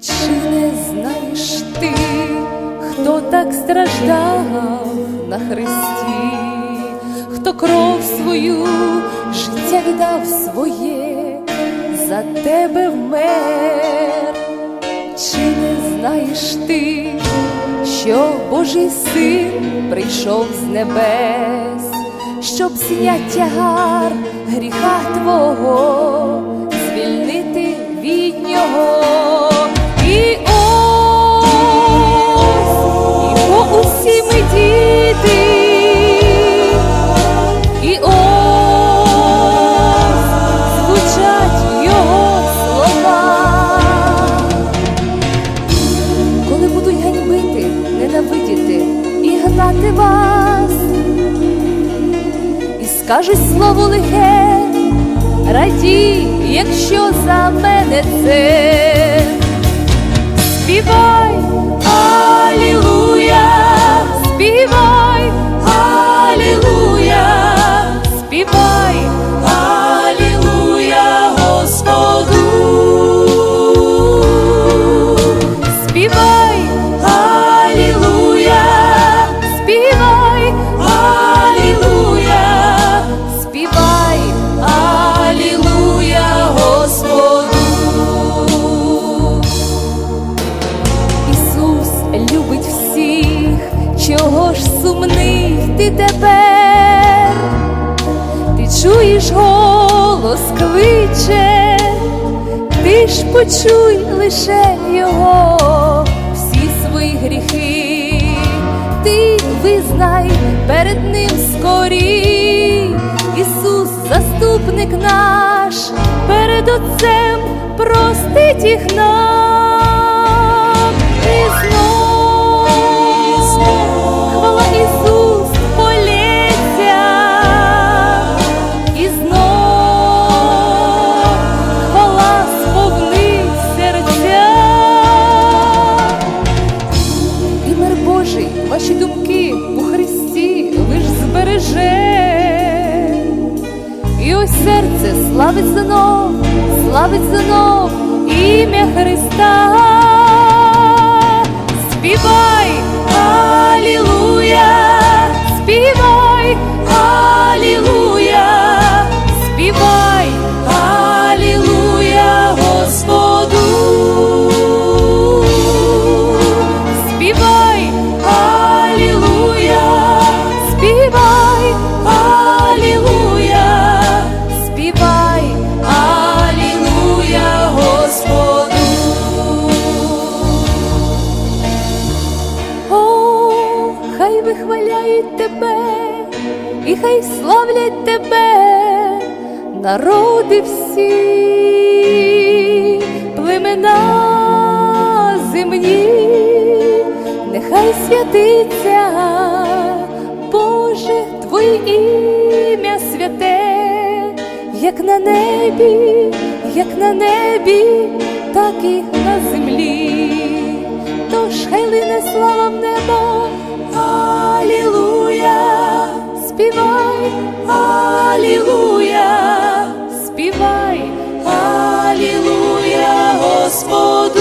Чи не знаєш ти, хто так страждав на хресті, хто кров свою, життя віддав своє, за тебе вмер? Чи не знаєш ти, що Божий син прийшов з небес, щоб зняття гар гріха твого, скажуть слово лихе, радій, якщо за мене це. Співай, Алілуя, любить всіх, чого ж сумний ти тепер? Ти чуєш голос кличе, ти ж почуй лише його, всі свої гріхи, ти визнай перед ним скорі, Ісус, заступник наш, перед Отцем простить їх нам. Серце славить знов, славить знов ім'я Христа. Співай, Алілуя, хай славлять тебе, народи всі, племена земні, нехай святиться, Боже, Твоє ім'я святе, як на небі, як на небі, так і на землі. Тож хай лине слава в небо, співай, Алілуя, співай, Алілуя, Господу.